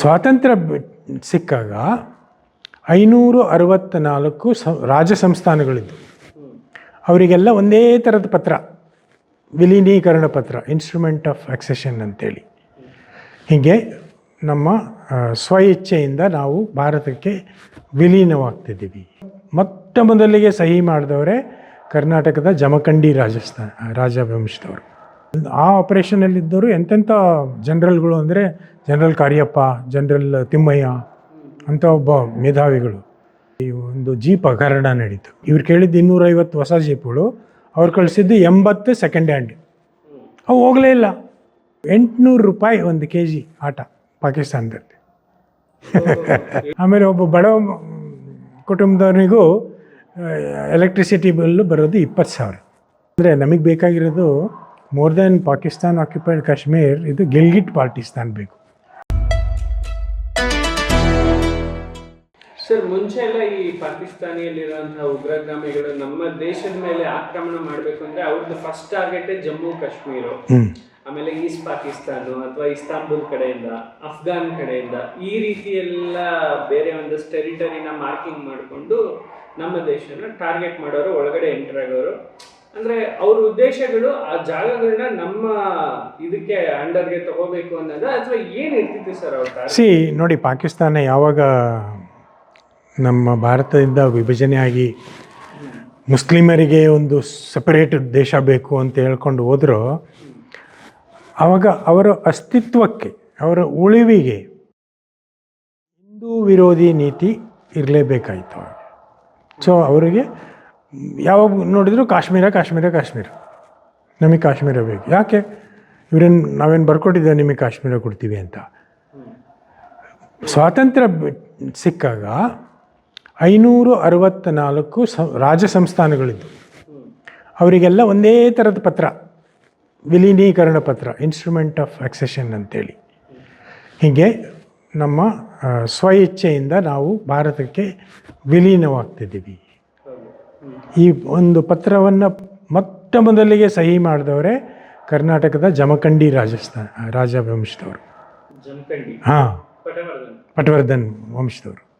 ಸ್ವಾತಂತ್ರ್ಯ ಸಿಕ್ಕಾಗ ಐನೂರು ಅರವತ್ತ ನಾಲ್ಕು ಸ ರಾಜ ಸಂಸ್ಥಾನಗಳಿದ್ದು ಅವರಿಗೆಲ್ಲ ಒಂದೇ ಥರದ ಪತ್ರ, ವಿಲೀನೀಕರಣ ಪತ್ರ ಇನ್ಸ್ಟ್ರೂಮೆಂಟ್ ಆಫ್ ಅಕ್ಸೆಷನ್ ಅಂತೇಳಿ. ಹೀಗೆ ನಮ್ಮ ಸ್ವ ಇಚ್ಛೆಯಿಂದ ನಾವು ಭಾರತಕ್ಕೆ ವಿಲೀನವಾಗ್ತಿದ್ದೀವಿ. ಮೊಟ್ಟ ಮೊದಲಿಗೆ ಸಹಿ ಮಾಡಿದವರೇ ಕರ್ನಾಟಕದ ಜಮಖಂಡಿ ರಾಜಸ್ಥಾನ ರಾಜವಂಶದವರು. ಆ ಆಪರೇಷನಲ್ಲಿದ್ದರು ಎಂತೆಂಥ ಜನರಲ್ಗಳು ಅಂದರೆ ಜನರಲ್ ಕಾರ್ಯಪ್ಪ, ಜನರಲ್ ತಿಮ್ಮಯ್ಯ ಅಂತ ಒಬ್ಬ ಮೇಧಾವಿಗಳು. ಈ ಒಂದು ಜೀಪ್ ಹಗರಣ ನಡೀತು. ಇವ್ರು ಕೇಳಿದ್ದು ಇನ್ನೂರೈವತ್ತು ಹೊಸ ಜೀಪ್ಗಳು. ಅವ್ರು ಕಳಿಸಿದ್ದು ಎಂಬತ್ತು ಸೆಕೆಂಡ್ ಹ್ಯಾಂಡ್ ಅವು ಹೋಗಲೇ ಇಲ್ಲ. ಎಂಟುನೂರು ರೂಪಾಯಿ ಒಂದು ಕೆ ಜಿ ಆಟ ಪಾಕಿಸ್ತಾನದಲ್ಲಿ ಆಮೇಲೆ ಒಬ್ಬ ಬಡ ಕುಟುಂಬದವನಿಗೂ ಎಲೆಕ್ಟ್ರಿಸಿಟಿ ಬಿಲ್ಲು ಬರೋದು ಇಪ್ಪತ್ತು ಸಾವಿರ. ಅಂದರೆ ನಮಗೆ ಬೇಕಾಗಿರೋದು more than Pakistan occupied Kashmir ಇದು ಗಿಲ್ಗಿಟ್ ಪಾಕಿಸ್ತಾನ್ ಬೇಕು. ಸರ್ ಮುಂಚೆ ಎಲ್ಲ ಈ ಪಾಕಿಸ್ತಾನಿಯಲ್ಲಿರುವಂತಹ ಉಗ್ರಗಾಮಿಗಳು ನಮ್ಮ ದೇಶದ ಮೇಲೆ ಆಕ್ರಮಣ ಮಾಡಬೇಕು ಅಂದ್ರೆ ಅವ್ರದ್ದು ಫಸ್ಟ್ ಟಾರ್ಗೆಟ್ ಜಮ್ಮು ಕಾಶ್ಮೀರ. ಆಮೇಲೆ ಈಸ್ಟ್ ಪಾಕಿಸ್ತಾನ ಅಥವಾ ಇಸ್ತಾಂಬುಲ್ ಕಡೆಯಿಂದ ಅಫ್ಘಾನ್ ಕಡೆಯಿಂದ ಈ ರೀತಿ ಎಲ್ಲ ಬೇರೆ ಒಂದಷ್ಟು ಟೆರಿಟರಿನ ಮಾರ್ಕಿಂಗ್ ಮಾಡಿಕೊಂಡು ನಮ್ಮ ದೇಶನ ಟಾರ್ಗೆಟ್ ಮಾಡೋರು ಒಳಗಡೆ ಎಂಟರ್ ಆಗೋರು. ಅಂದ್ರೆ ಅವ್ರ ಉದ್ದೇಶಗಳು ಆ ಜಾಗಗಳನ್ನ ನಮ್ಮ ಇದಕ್ಕೆ ಅಂಡರ್ಗೆ ತಗೋಬೇಕು ಅನ್ನೋದ ಅಥವಾ ಏನು ಇರ್ತಿತ್ತು ಸರ್ ಅವ್ರ? ಸಿ, ನೋಡಿ, ಪಾಕಿಸ್ತಾನ ಯಾವಾಗ ನಮ್ಮ ಭಾರತದಿಂದ ವಿಭಜನೆ ಆಗಿ ಮುಸ್ಲಿಮರಿಗೆ ಒಂದು ಸಪರೇಟ್ ದೇಶ ಬೇಕು ಅಂತ ಹೇಳ್ಕೊಂಡು ಹೋದರೂ ಆವಾಗ ಅವರ ಅಸ್ತಿತ್ವಕ್ಕೆ, ಅವರ ಉಳಿವಿಗೆ ಹಿಂದೂ ವಿರೋಧಿ ನೀತಿ ಇರಲೇಬೇಕಾಯಿತು ಸೊ ಅವರಿಗೆ ಯಾವಾಗ ನೋಡಿದ್ರು ಕಾಶ್ಮೀರ ಕಾಶ್ಮೀರ ಕಾಶ್ಮೀರ. ನಮಗೆ ಕಾಶ್ಮೀರ ಬೇಕು. ಯಾಕೆ? ಇವರೇನು, ನಾವೇನು ಬರ್ಕೊಟ್ಟಿದ್ದೇವೆ ನಿಮಗೆ ಕಾಶ್ಮೀರ ಕೊಡ್ತೀವಿ ಅಂತ. ಸ್ವಾತಂತ್ರ್ಯ ಸಿಕ್ಕಾಗ ಐನೂರು ಅರವತ್ತ ನಾಲ್ಕು ಸ ರಾಜ ಅವರಿಗೆಲ್ಲ ಒಂದೇ ಥರದ ಪತ್ರ, ವಿಲೀನೀಕರಣ ಪತ್ರ ಇನ್ಸ್ಟ್ರೂಮೆಂಟ್ ಆಫ್ ಅಕ್ಸೆಷನ್ ಅಂತೇಳಿ. ಹೀಗೆ ನಮ್ಮ ಸ್ವಇಚ್ಛೆಯಿಂದ ಸ್ವ ಇಚ್ಛೆಯಿಂದ ನಾವು ಭಾರತಕ್ಕೆ ವಿಲೀನವಾಗ್ತಿದ್ದೀವಿ. ಈ ಒಂದು ಪತ್ರವನ್ನು ಮೊಟ್ಟ ಮೊದಲಿಗೆ ಸಹಿ ಮಾಡಿದವರೇ ಕರ್ನಾಟಕದ ಜಮಖಂಡಿ ರಾಜಸ್ಥಾನ ರಾಜ ವಂಶದವರು. ಹಾಂ. ಪಟವರ್ಧನ್. ವಂಶದವರು.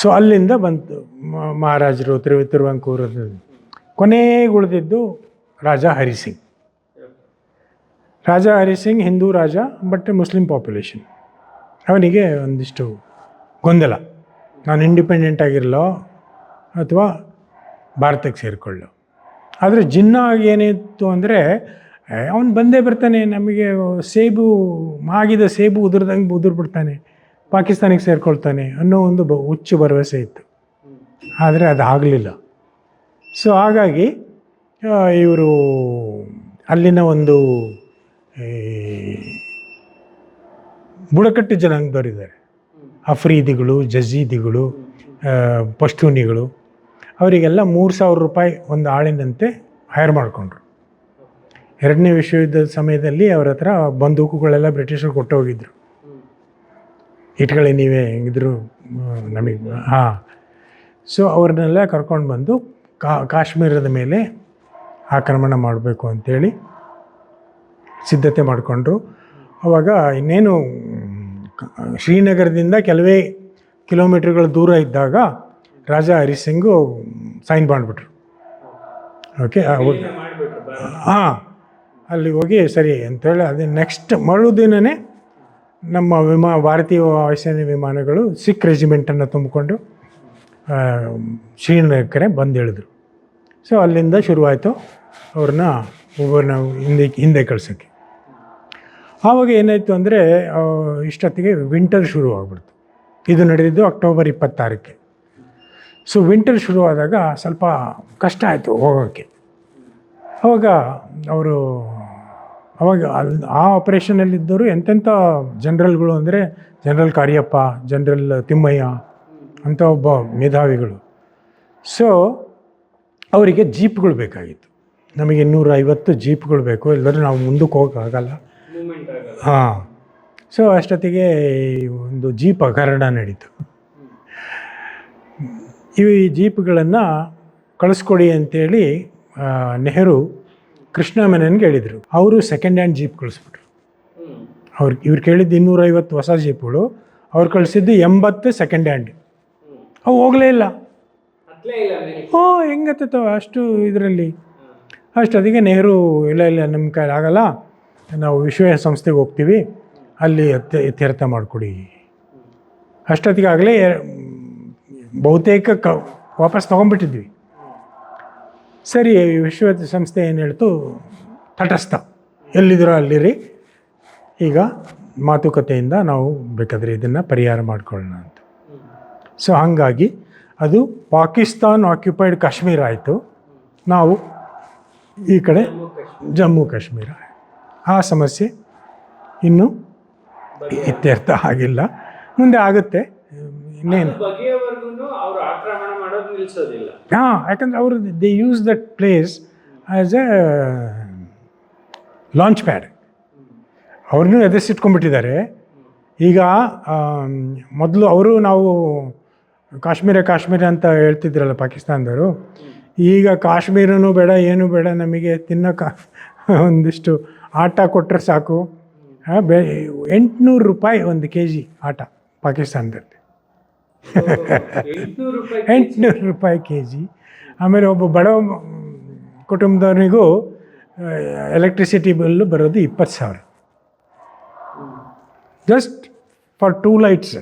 ಸೊ ಅಲ್ಲಿಂದ ಬಂತು ಮ- ಮಹಾರಾಜರು ತಿರು ತಿರುವಂಕೂರು ಕೊನೆಗೆ ಉಳಿದಿದ್ದು Raja Hari Singh. Raja Hari Singh Hindu raja but Muslim population ಅವನಿಗೆ ಒಂದಿಷ್ಟು ಗೊಂದಲ. ನಾನು ಇಂಡಿಪೆಂಡೆಂಟ್ ಆಗಿರಲೋ ಅಥವಾ ಭಾರತಕ್ಕೆ ಸೇರಿಕೊಳ್ಳು. ಆದರೆ ಜಿನ್ನಾಗಿ ಏನಿತ್ತು ಅಂದರೆ ಅವನು ಬಂದೇ ಬರ್ತಾನೆ, ನಮಗೆ ಸೇಬು, ಮಾಗಿದ ಸೇಬು ಉದುರ್ದಂಗೆ ಉದುರು ಬಿಡ್ತಾನೆ ಪಾಕಿಸ್ತಾನಿಗೆ ಸೇರಿಕೊಳ್ತಾನೆ ಅನ್ನೋ ಒಂದು ಬ, ಹುಚ್ಚು ಭರವಸೆ ಇತ್ತು. ಆದರೆ ಅದು ಆಗಲಿಲ್ಲ. ಸೊ ಹಾಗಾಗಿ ಇವರು ಅಲ್ಲಿನ ಒಂದು ಬುಡಕಟ್ಟು ಜನಾಂಗದವರಿದ್ದಾರೆ ಅಫ್ರೀದಿಗಳು, ಜಜೀದಿಗಳು ಪಶ್ತೂನಿಗಳು. ಅವರಿಗೆಲ್ಲ ಮೂರು ಸಾವಿರ ರೂಪಾಯಿ ಒಂದು ಆಳಿನಂತೆ ಹೈರ್ ಮಾಡಿಕೊಂಡ್ರು. ಎರಡನೇ ವಿಶ್ವಯುದ್ಧದ ಸಮಯದಲ್ಲಿ ಅವ್ರ ಹತ್ರ ಬಂದೂಕುಗಳೆಲ್ಲ ಬ್ರಿಟಿಷರು ಕೊಟ್ಟು ಹೋಗಿದ್ರು. ಇಟ್ಕೊಳ್ಳಿ ನೀವೇ ಹೆಂಗಿದ್ರು ನಮಗೆ, ಹಾಂ. ಸೊ ಅವ್ರನ್ನೆಲ್ಲ ಕರ್ಕೊಂಡು ಬಂದು ಕಾ, ಕಾಶ್ಮೀರದ ಮೇಲೆ ಆಕ್ರಮಣ ಮಾಡಬೇಕು ಅಂಥೇಳಿ ಸಿದ್ಧತೆ ಮಾಡಿಕೊಂಡ್ರು. ಅವಾಗ ಇನ್ನೇನು ಶ್ರೀನಗರದಿಂದ ಕೆಲವೇ ಕಿಲೋಮೀಟ್ರ್ಗಳು ದೂರ ಇದ್ದಾಗ ರಾಜ ಹರಿಸಿಂಗು ಸೈನ್ ಮಾಡಿಬಿಟ್ರು ಓಕೆ ಹಾಂ ಅಲ್ಲಿ ಹೋಗಿ ಸರಿ ಅಂತೇಳಿ ಅದೇ ನೆಕ್ಸ್ಟ್ ಮರುದಿನನೇ ನಮ್ಮ ವಿಮಾ ಭಾರತೀಯ ವಾಯುಸೇನೆ ವಿಮಾನಗಳು ಸಿಖ್ ರೆಜಿಮೆಂಟನ್ನು ತುಂಬಿಕೊಂಡು ಶ್ರೀನಗರಕ್ಕೆ ಬಂದು ಇಳಿದ್ರು ಸೊ ಅಲ್ಲಿಂದ ಶುರುವಾಯಿತು ಅವ್ರನ್ನ ಒಬ್ಬರನ್ನ ಹಿಂದೆ ಹಿಂದೆ ಕಳ್ಸೋಕ್ಕೆ. ಆವಾಗ ಏನಾಯಿತು ಅಂದರೆ ಇಷ್ಟೊತ್ತಿಗೆ ವಿಂಟರ್ ಶುರು ಆಗ್ಬಿಡ್ತು ಇದು ನಡೆದಿದ್ದು ಅಕ್ಟೋಬರ್ ಇಪ್ಪತ್ತಾರಕ್ಕೆ. ಸೊ ವಿಂಟರ್ ಶುರುವಾದಾಗ ಸ್ವಲ್ಪ ಕಷ್ಟ ಆಯಿತು ಹೋಗೋಕ್ಕೆ ಅವಾಗ ಅವರು ಅವಾಗ ಅಲ್ಲಿ ಆ ಆಪರೇಷನಲ್ಲಿದ್ದವರು ಎಂತೆಂಥ ಜನರಲ್ಗಳು ಅಂದರೆ ಜನರಲ್ ಕಾರ್ಯಪ್ಪ ಜನರಲ್ ತಿಮ್ಮಯ್ಯ ಅಂತ ಒಬ್ಬ ಮೇಧಾವಿಗಳು. ಸೊ ಅವರಿಗೆ ಜೀಪ್ಗಳು ಬೇಕಾಗಿತ್ತು. ನಮಗೆ ಇನ್ನೂರ ಐವತ್ತು ಜೀಪ್ಗಳು ಬೇಕು ಇಲ್ಲದ್ರೆ ನಾವು ಮುಂದಕ್ಕೆ ಹೋಗೋಕ್ಕಾಗಲ್ಲ ಹಾಂ. ಸೊ ಅಷ್ಟೊತ್ತಿಗೆ ಒಂದು ಜೀಪ್ ಹಗರಣ ನಡೀತು. ಈ ಜೀಪ್ಗಳನ್ನು ಕಳಿಸ್ಕೊಡಿ ಅಂತೇಳಿ ನೆಹರು ಕೃಷ್ಣ ಮೆನನ್ಗೆ ಹೇಳಿದರು. ಅವರು ಸೆಕೆಂಡ್ ಹ್ಯಾಂಡ್ ಜೀಪ್ ಕಳಿಸ್ಬಿಟ್ರು. ಅವ್ರು ಇವ್ರು ಕೇಳಿದ್ದು ಇನ್ನೂರೈವತ್ತು ಹೊಸ ಜೀಪ್ಗಳು ಅವ್ರು ಕಳಿಸಿದ್ದು ಎಂಬತ್ತು ಸೆಕೆಂಡ್ ಹ್ಯಾಂಡ್ ಅವು ಹೋಗಲೇ ಇಲ್ಲ. ಓ ಹೆಂಗತ್ತವ ಅಷ್ಟು ಇದರಲ್ಲಿ. ಅಷ್ಟು ಅದಕ್ಕೆ ನೆಹರು ಇಲ್ಲ ಇಲ್ಲ ನಮ್ಮ ಕೈಲಿ ಆಗಲ್ಲ. ನಾವು ವಿಶ್ವಸಂಸ್ಥೆಗೆ ಹೋಗ್ತೀವಿ. ಅಲ್ಲಿ ಇತ್ಯರ್ಥ ತೀರ್ಥ ಮಾಡಿಕೊಡಿ. ಅಷ್ಟೊತ್ತಿಗೆ ಆಗಲೇ ಬಹುತೇಕ ಕ, ವಾಪಸ್ ತೊಗೊಂಡ್ಬಿಟ್ಟಿದ್ವಿ. ಸರಿ ವಿಶ್ವಸಂಸ್ಥೆ ಏನು ಹೇಳ್ತು? ತಟಸ್ಥ. ಎಲ್ಲಿದ್ದೀರೋ, ಅಲ್ಲಿರಿ? ಈಗ ಮಾತುಕತೆಯಿಂದ ನಾವು ಬೇಕಾದರೆ ಇದನ್ನು ಪರಿಹಾರ ಮಾಡ್ಕೊಳ್ಳೋಣ ಅಂತ. ಸೊ ಹಾಗಾಗಿ ಅದು ಪಾಕಿಸ್ತಾನ್ ಆಕ್ಯುಪೈಡ್ ಕಾಶ್ಮೀರ ಆಯಿತು. ನಾವು ಈ ಕಡೆ ಜಮ್ಮು ಕಾಶ್ಮೀರ. ಆ ಸಮಸ್ಯೆ ಇನ್ನೂ ಇತ್ಯರ್ಥ ಆಗಿಲ್ಲ. ಮುಂದೆ ಆಗುತ್ತೆ. ಇನ್ನೇನು? ಹಾಂ, ಯಾಕಂದ್ರೆ ಅವರು they use that place as a launch pad ಅವ್ರನ್ನೂ ಎದುರಿಸಿಟ್ಕೊಂಡ್ಬಿಟ್ಟಿದ್ದಾರೆ ಈಗ ಮೊದಲು ಅವರು ನಾವು ಕಾಶ್ಮೀರ ಕಾಶ್ಮೀರ ಅಂತ ಹೇಳ್ತಿದ್ರಲ್ಲ ಪಾಕಿಸ್ತಾನದವರು. ಈಗ ಕಾಶ್ಮೀರನೂ ಬೇಡ, ಏನೂ ಬೇಡ, ನಮಗೆ ತಿನ್ನೋಕೆ ಒಂದಿಷ್ಟು ಆಟ ಕೊಟ್ಟರೆ ಸಾಕು. ಬೆ, ಎಂಟುನೂರು ರೂಪಾಯಿ ಒಂದು ಕೆ ಜಿ ಆಟ ಪಾಕಿಸ್ತಾನದಲ್ಲಿ ಎಂಟ್ನೂರು ರೂಪಾಯಿ ಕೆ ಜಿ ಆಮೇಲೆ ಒಬ್ಬ ಬಡ ಕುಟುಂಬದವನಿಗೂ ಎಲೆಕ್ಟ್ರಿಸಿಟಿ ಬಿಲ್ಲು ಬರೋದು ಇಪ್ಪತ್ತು ಸಾವಿರ. ಜಸ್ಟ್ ಫಾರ್ ಟೂ ಲೈಟ್ಸ್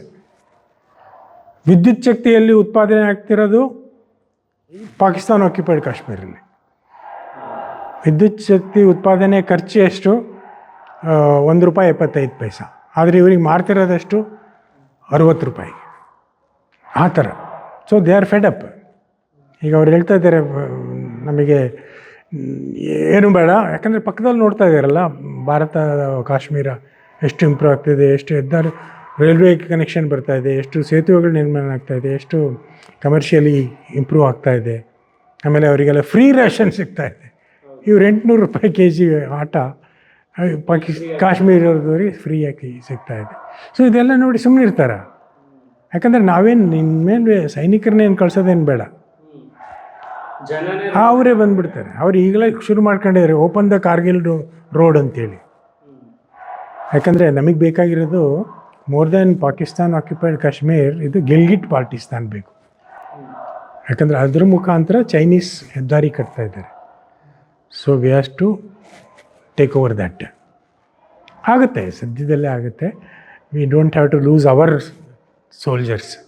ವಿದ್ಯುತ್ ಶಕ್ತಿಯಲ್ಲಿ ಉತ್ಪಾದನೆ ಆಗ್ತಿರೋದು ಪಾಕಿಸ್ತಾನ ಆಕ್ಯುಪೈಡ್ ಕಾಶ್ಮೀರಲ್ಲಿ ವಿದ್ಯುತ್ ಶಕ್ತಿ ಉತ್ಪಾದನೆ ಖರ್ಚು ಎಷ್ಟು? ಒಂದು ರೂಪಾಯಿ ಎಪ್ಪತ್ತೈದು ಪೈಸಾ. ಆದರೆ ಇವ್ರಿಗೆ ಮಾರ್ತಿರೋದಷ್ಟು? ಅರುವತ್ತು ರೂಪಾಯಿ ಆ ಥರ. So they are fed up ಈಗ ಅವ್ರು ಹೇಳ್ತಾ ಇದ್ದಾರೆ ನಮಗೆ ಏನು ಬೇಡ. ಯಾಕಂದರೆ ಪಕ್ಕದಲ್ಲಿ ನೋಡ್ತಾ ಇದ್ದಾರಲ್ಲ, ಭಾರತ, ಕಾಶ್ಮೀರ, ಎಷ್ಟು ಇಂಪ್ರೂವ್ ಆಗ್ತಿದೆ, ಎಷ್ಟು ಹೆದ್ದಾರಿ ರೈಲ್ವೆ ಕನೆಕ್ಷನ್ ಬರ್ತಾ ಇದೆ, ಎಷ್ಟು ಸೇತುವೆಗಳು ನಿರ್ಮಾಣ ಆಗ್ತಾ ಇದೆ, ಎಷ್ಟು ಕಮರ್ಷಿಯಲಿ ಇಂಪ್ರೂವ್ ಆಗ್ತಾ ಇದೆ. ಆಮೇಲೆ ಅವರಿಗೆಲ್ಲ ಫ್ರೀ ರೇಷನ್ ಸಿಗ್ತಾ ಇದೆ. ಇವ್ರು ಎಂಟುನೂರು ರೂಪಾಯಿ ಕೆ ಜಿ ಆಟ, ಪಾಕಿಸ್, ಕಾಶ್ಮೀರದವ್ರಿಗೆ ಫ್ರೀಯಾಗಿ ಸಿಗ್ತಾ ಇದೆ. ಸೊ ಇದೆಲ್ಲ ನೋಡಿ ಸುಮ್ಮನೆ ಇರ್ತಾರ ಯಾಕಂದರೆ ನಾವೇನು ನಿನ್ನ ಮೇಲೆ ಸೈನಿಕರನ್ನೇನು ಕಳ್ಸೋದೇನು ಬೇಡ. ಅವರೇ ಬಂದ್ಬಿಡ್ತಾರೆ. ಅವ್ರು ಈಗಲೇ ಶುರು ಮಾಡ್ಕೊಂಡಿದ್ದಾರೆ ಓಪನ್ ದ ಕಾರ್ಗಿಲ್ ರೋಡ್ ಅಂತೇಳಿ. ಯಾಕಂದರೆ ನಮಗೆ ಬೇಕಾಗಿರೋದು more than Pakistan occupied Kashmir ಇದು ಗಿಲ್ಗಿಟ್ ಪಾಕಿಸ್ತಾನ್ ಬೇಕು. ಯಾಕಂದರೆ ಅದ್ರ ಮುಖಾಂತರ ಚೈನೀಸ್ ಹೆದ್ದಾರಿ ಕಟ್ತಾ ಇದ್ದಾರೆ. So we has to take over that ಆಗುತ್ತೆ ಸದ್ಯದಲ್ಲೇ ಆಗುತ್ತೆ. We don't have to lose our soldiers.